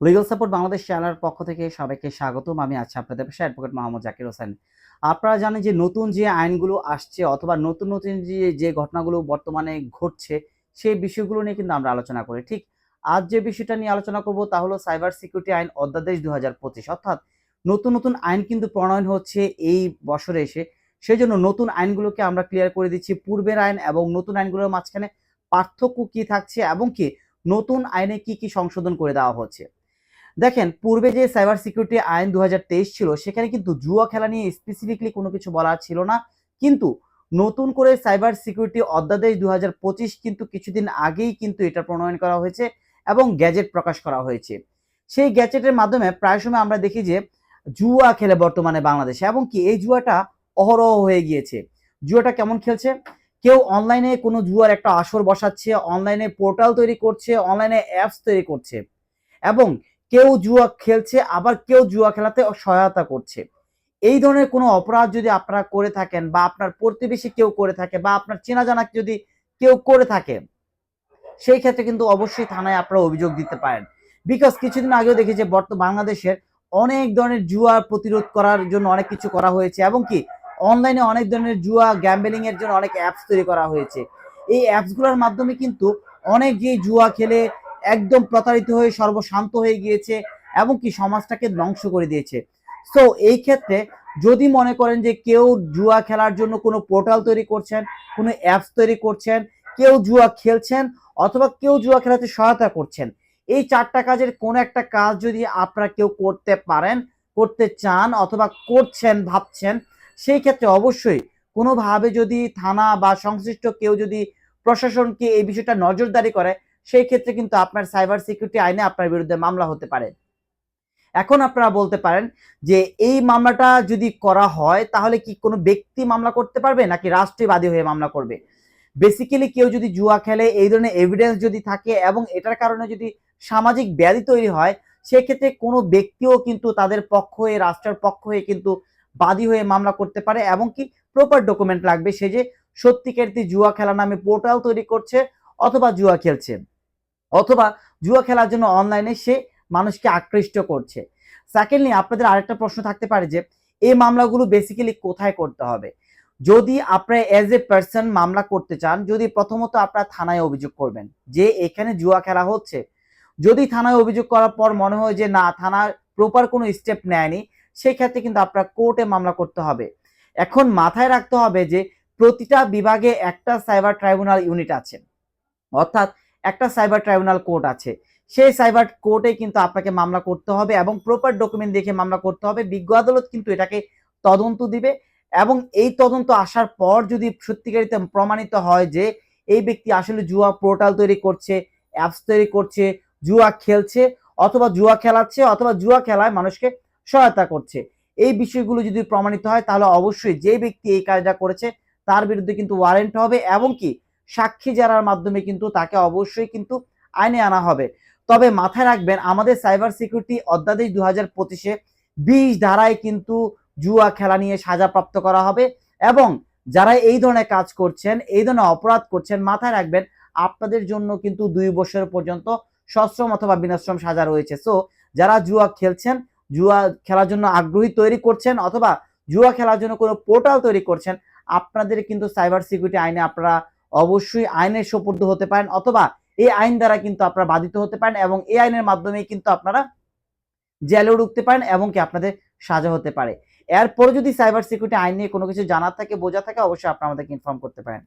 Legal support Bangladesh চ্যানেলের পক্ষ থেকে সবাইকে স্বাগতম। আমি আছি আপনাদের পেশা অ্যাডভোকেট মোহাম্মদ জাকির হোসেন আপনারা জানেন যে নতুন যে আইনগুলো আসছে অথবা নতুন নতুন যে যে ঘটনাগুলো বর্তমানে ঘটছে, সেই বিষয়গুলো নিয়ে কিন্তু আমরা আলোচনা করি। ঠিক আজ যে বিষয়টা নিয়ে আলোচনা করব তা হলো সাইবার সিকিউরিটি আইন অধ্যাদেশ দু হাজার পঁচিশ। অর্থাৎ নতুন নতুন আইন কিন্তু প্রণয়ন হচ্ছে এই বছরে এসে। সেই জন্য নতুন আইনগুলোকে আমরা ক্লিয়ার করে দিচ্ছি। পূর্বের আইন এবং নতুন আইনগুলোর মাঝখানে পার্থক্য কি থাকছে এবং কি নতুন আইনে কি কি সংশোধন করে দেওয়া হচ্ছে? দেখেন, পূর্বে যে সাইবার সিকিউরিটি আইন দু হাজার তেইশ ছিল, সেখানে কিন্তু জুয়া খেলা নিয়ে স্পেসিফিকলি কোনো কিছু বলা ছিল না। কিন্তু নতুন করে সাইবার সিকিউরিটি অধ্যাদেশ দু হাজার পঁচিশ কিন্তু কিছুদিন আগেই কিন্তু এটা প্রণয়ন করা হয়েছে এবং গ্যাজেট প্রকাশ করা হয়েছে। সেই গ্যাজেটের মাধ্যমে প্রায় সময় আমরা দেখি যে জুয়া খেলে বর্তমানে বাংলাদেশে এবং কি এই জুয়াটা অহরহ হয়ে গিয়েছে। জুয়াটা কেমন খেলছে? কেউ অনলাইনে কোনো জুয়ার একটা আসর বসাচ্ছে অনলাইনে পোর্টাল তৈরি করছে অনলাইনে অ্যাপস তৈরি করছে এবং কেউ জুয়া খেলছে, আবার কেউ জুয়া খেলাতে সহায়তা করছে। এই ধরনের কোনো অপরাধ যদি আপনারা করে থাকেন বা আপনার প্রতিবেশী কেউ করে থাকে বা আপনার চেনা জানা যদি কেউ করে থাকে, সেই ক্ষেত্রে কিন্তু অবশ্যই থানায় আপনারা অভিযোগ দিতে পারেন। বিকজ কিছুদিন আগেও দেখি যে বর্তমান বাংলাদেশের অনেক ধরনের জুয়া প্রতিরোধ করার জন্য অনেক কিছু করা হয়েছে এবং কি অনলাইনে অনেক ধরনের জুয়া গ্যাম্বেলিং এর জন্য অনেক অ্যাপস তৈরি করা হয়েছে। এই অ্যাপসগুলোর মাধ্যমে কিন্তু অনেক যে জুয়া খেলে একদম প্রতারিত হয়ে, সর্বশান্ত হয়ে গিয়েছে এবং কি সমাজটাকে ধ্বংস করে দিয়েছে। সো এই ক্ষেত্রে যদি মনে করেন যে কেউ জুয়া খেলার জন্য কোনো পোর্টাল তৈরি করছেন, কোনো অ্যাপস তৈরি করছেন, কেউ জুয়া খেলছেন অথবা কেউ জুয়া খেলাতে সহায়তা করছেন, এই চারটা কাজের কোন একটা কাজ যদি আপনারা কেউ করতে পারেন, করতে চান অথবা করছেন, ভাবছেন, সেই ক্ষেত্রে অবশ্যই কোনোভাবে যদি থানা বা সংশ্লিষ্ট কেউ যদি প্রশাসনকে এই বিষয়টা নজরদারি করে সেই ক্ষেত্রে কিন্তু আপনার সাইবার সিকিউরিটি আইনে আপনার বিরুদ্ধে মামলা হতে পারে। এখন আপনারা বলতে পারেন যে এই মামলাটা যদি করা হয়, তাহলে কি কোনো ব্যক্তি মামলা করতে পারবে নাকি রাষ্ট্রীয় বাদী হয়ে মামলা করবে? বেসিক্যালি কেউ যদি জুয়া খেলে, এই ধরনের এভিডেন্স যদি থাকে এবং এটার কারণে যদি সামাজিক ব্যাধি তৈরি হয়, সেক্ষেত্রে কোনো ব্যক্তিও কিন্তু তাদের পক্ষ হয়ে, রাষ্ট্রের পক্ষ হয়ে কিন্তু বাদী হয়ে মামলা করতে পারে এবং কি প্রপার ডকুমেন্ট লাগবে, সে যে সত্যিকারী জুয়া খেলা নামে পোর্টাল তৈরি করছে অথবা জুয়া খেলছে। অথবা জুয়া খেলার জন্য অনলাইনে সে মানুষকে আকৃষ্ট করছে। সেকেন্ডলি আপনাদের আরেকটা প্রশ্ন থাকতে পারে যে, এই মামলাগুলো বেসিক্যালি কোথায় করতে হবে? যদি আপনারা এজ এ পার্সন মামলা করতে চান, যদি প্রথমত আপনারা থানায় অভিযোগ করবেন যে এখানে জুয়া খেলা হচ্ছে। যদি থানায় অভিযোগ করার পর মনে হয় যে না থানার প্রপার কোনো স্টেপ নেয়নি সেই ক্ষেত্রে কিন্তু আপনার কোর্টে মামলা করতে হবে। এখন মাথায় রাখতে হবে যে, প্রতিটা বিভাগে একটা সাইবার ট্রাইব্যুনাল ইউনিট আছে। অর্থাৎ একটা সাইবার ট্রাইব্যুনাল কোর্ট আছে। সেই সাইবার কোর্টে কিন্তু আপনাকে মামলা করতে হবে এবং প্রপার ডকুমেন্ট দেখে মামলা করতে হবে। বিজ্ঞ আদালত কিন্তু এটাকে তদন্ত দিবে এবং এই তদন্ত আসার পর যদি সত্যিকারিতে প্রমাণিত হয় যে এই ব্যক্তি আসলে জুয়া পোর্টাল তৈরি করছে, অ্যাপস তৈরি করছে, জুয়া খেলছে অথবা জুয়া খেলাচ্ছে অথবা জুয়া খেলায় মানুষকে সহায়তা করছে। এই বিষয়গুলো যদি প্রমাণিত হয় তাহলে অবশ্যই যে ব্যক্তি এই কাজটা করেছে তার বিরুদ্ধে কিন্তু ওয়ারেন্ট হবে এবং কি সাক্ষী জানার মাধ্যমে কিন্তু তাকে অবশ্যই কিন্তু আইনে আনা হবে। তবে মাথায় রাখবেন, আমাদের সাইবার সিকিউরিটি অধ্যাদেশ দু হাজার পঁচিশে বিশ ধারায় কিন্তু জুয়া খেলা নিয়ে সাজাপ্রাপ্ত করা হবে এবং যারা এই ধরনের কাজ করছেন, এই ধরনের অপরাধ করছেন, মাথায় রাখবেন আপনাদের জন্য কিন্তু দুই বছর পর্যন্ত সশ্রম অথবা বিনাশ্রম সাজা রয়েছে। সো যারা জুয়া খেলছেন, জুয়া খেলার জন্য আগ্রহী তৈরি করছেন অথবা জুয়া খেলার জন্য কোনো পোর্টাল তৈরি করছেন, আপনাদের কিন্তু সাইবার সিকিউরিটি আইনে আপনারা অবশ্যই আইনের সোপর্দ হতে পারেন অথবা এই আইন দ্বারা কিন্তু আপনারা বাধিত হতে পারেন এবং এই আইনের মাধ্যমে কিন্তু আপনারা জেলেও ঢুকতে পারেন এবং কি আপনাদের সাজা হতে পারে। এরপরে যদি সাইবার সিকিউরিটি আইন নিয়ে কোনো কিছু জানার থাকে বোঝা থাকে, অবশ্যই আপনারা আমাদেরকে ইনফর্ম করতে পারেন।